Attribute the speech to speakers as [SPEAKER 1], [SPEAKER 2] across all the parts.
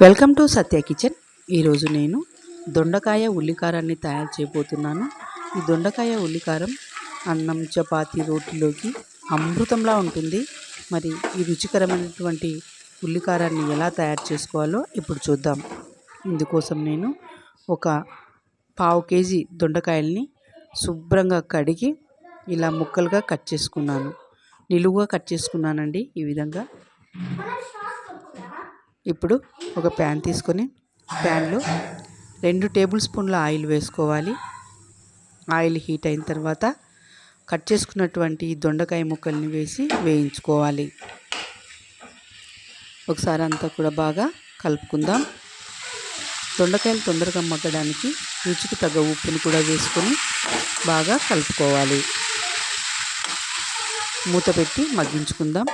[SPEAKER 1] Welcome to Satya kitchen. ఈరోజు నేను దొండకాయ ఉల్లికారాన్ని తయారు చేయబోతున్నాను. ఈ దొండకాయ ఉల్లికారం అన్నం చపాతి రోటిలోకి అమృతంలా ఉంటుంది. మరి ఈ రుచికరమైనటువంటి ఉల్లికారాన్ని ఎలా తయారు చేసుకోవాలో ఇప్పుడు చూద్దాం. ఇందుకోసం నేను ఒక పావు కేజీ దొండకాయల్ని శుభ్రంగా కడిగి ఇలా ముక్కలుగా కట్ చేసుకున్నాను. నిలువుగా కట్ చేసుకున్నానండి ఈ విధంగా. ఇప్పుడు ఒక ప్యాన్ తీసుకొని ప్యాన్లో రెండు టేబుల్ స్పూన్ల ఆయిల్ వేసుకోవాలి. ఆయిల్ హీట్ అయిన తర్వాత కట్ చేసుకున్నటువంటి దొండకాయ ముక్కల్ని వేసి వేయించుకోవాలి. ఒకసారి అంతా కూడా బాగా కలుపుకుందాం. దొండకాయలు తొందరగా మగ్గడానికి రుచికి తగ్గ ఉప్పుని కూడా వేసుకొని బాగా కలుపుకోవాలి. మూత పెట్టి మగ్గించుకుందాం.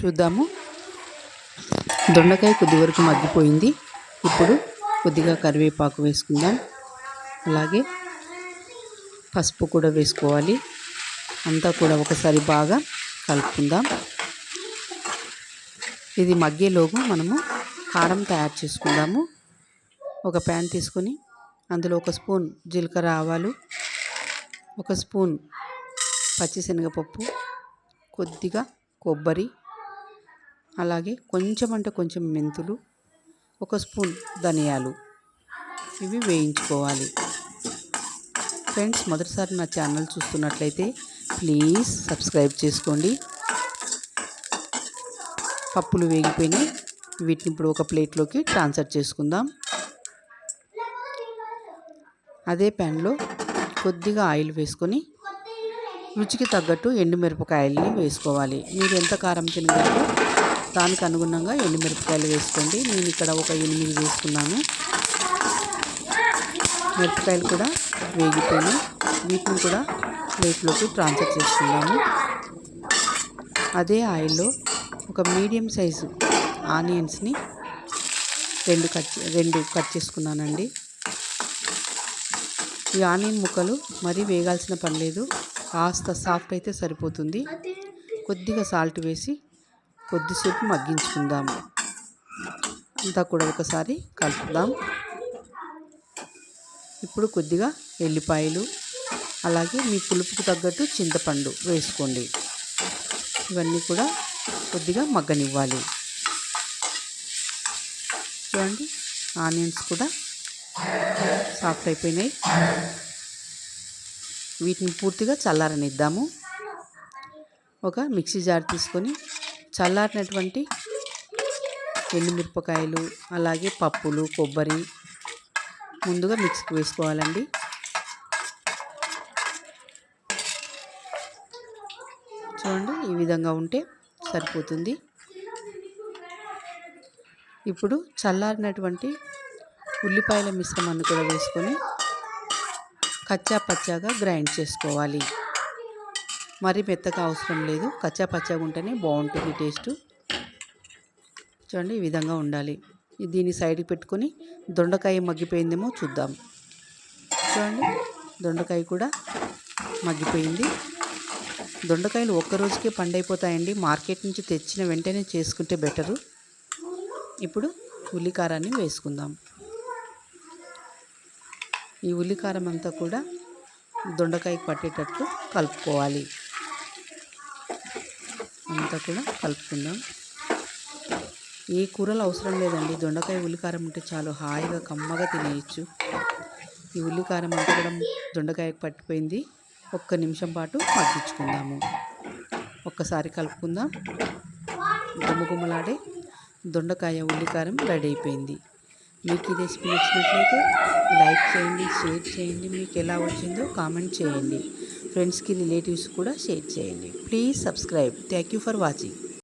[SPEAKER 1] చూద్దాము దొండకాయ కొద్ది వరకు మగ్గిపోయింది. ఇప్పుడు కొద్దిగా కరివేపాకు వేసుకుందాం. అలాగే పసుపు కూడా వేసుకోవాలి. అంతా కూడా ఒకసారి బాగా కలుపుకుందాం. ఇది మగ్గేలోగు మనము కారం తయారు చేసుకుందాము. ఒక ప్యాన్ తీసుకొని అందులో ఒక స్పూన్ జీలకర్ర ఆవాలు ఒక స్పూన్ పచ్చిశనగపప్పు కొద్దిగా కొబ్బరి అలాగే కొంచెం అంటే కొంచెం మెంతులు ఒక స్పూన్ ధనియాలు ఇవి వేయించుకోవాలి. ఫ్రెండ్స్ మొదటిసారి నా ఛానల్ చూస్తున్నట్లయితే ప్లీజ్ సబ్స్క్రైబ్ చేసుకోండి. పప్పులు వేగిపోయినాయి. వీటిని ఇప్పుడు ఒక ప్లేట్లోకి ట్రాన్స్ఫర్ చేసుకుందాం. అదే ప్యాన్లో కొద్దిగా ఆయిల్ వేసుకొని రుచికి తగ్గట్టు ఎండుమిరపకాయలని వేసుకోవాలి. మీరు ఎంత కారం తినగలరో దానికి అనుగుణంగా ఎండుమిరపకాయలు వేసుకోండి. నేను ఇక్కడ ఒక ఎనిమిది వేసుకున్నాను. మిరపకాయలు కూడా వేగిపోయి వీటిని కూడా ప్లేట్లోకి ట్రాన్స్ఫర్ చేసుకున్నాము అదే ఆయిల్లో ఒక మీడియం సైజు ఆనియన్స్ని రెండు కట్ రెండు కట్ చేసుకున్నానండి. ఈ ఆనియన్ ముక్కలు మరీ వేగాల్సిన పని లేదు. కాస్త సాఫ్ట్ అయితే సరిపోతుంది. కొద్దిగా సాల్ట్ వేసి కొద్దిసేపు మగ్గించుకుందాం. అంతా కూడా ఒకసారి కలుపుదాం. ఇప్పుడు కొద్దిగా ఎల్లిపాయలు అలాగే మీ పులుపుకు తగ్గట్టు చింతపండు వేసుకోండి. ఇవన్నీ కూడా కొద్దిగా మగ్గనివ్వాలి. చూడండి ఆనియన్స్ కూడా సాఫ్ట్ అయిపోయినాయి. వీటిని పూర్తిగా చల్లారనిద్దాము. ఒక మిక్సీ జార్ తీసుకొని చల్లారినటువంటి ఎండుమిరపకాయలు అలాగే పప్పులు కొబ్బరి ముందుగా మిక్స్కి వేసుకోవాలండి. చూడండి ఈ విధంగా ఉంటే సరిపోతుంది. ఇప్పుడు చల్లారినటువంటి ఉల్లిపాయల మిశ్రమాన్ని కూడా వేసుకొని కచ్చా పచ్చాగా గ్రైండ్ చేసుకోవాలి. మరీ మెత్తగా అవసరం లేదు. కచ్చా పచ్చగా ఉంటేనే బాగుంటుంది టేస్ట్. చూడండి ఈ విధంగా ఉండాలి. దీన్ని సైడ్కి పెట్టుకొని దొండకాయ మగ్గిపోయిందేమో చూద్దాం. చూడండి దొండకాయ కూడా మగ్గిపోయింది. దొండకాయలు ఒక్కరోజుకే పండైపోతాయండి. మార్కెట్ నుంచి తెచ్చిన వెంటనే చేసుకుంటే బెటరు. ఇప్పుడు ఉల్లికారాన్ని వేసుకుందాం. ఈ ఉల్లికారం అంతా కూడా దొండకాయకి పట్టేటట్లు కలుపుకోవాలి. అంతా కూడా కలుపుకుందాం. ఏ కూరలు అవసరం లేదండి. దొండకాయ ఉల్లికారం ఉంటే చాలు హాయిగా కమ్మగా తినేయచ్చు. ఈ ఉల్లికారం అంతా కూడా దొండకాయకు పట్టిపోయింది. ఒక్క నిమిషం పాటు మగ్గించుకుందాము. ఒక్కసారి కలుపుకుందాం. గుమ్మగుమ్మలాడే దొండకాయ ఉల్లికారం రెడీ అయిపోయింది. మీకు ఈ రెసిపీ నచ్చినట్లయితే లైక్ చేయండి షేర్ చేయండి. మీకు ఎలా వచ్చిందో కామెంట్ చేయండి. ఫ్రెండ్స్కి రిలేటివ్స్ కూడా షేర్ చేయండి. Please subscribe thank you for watching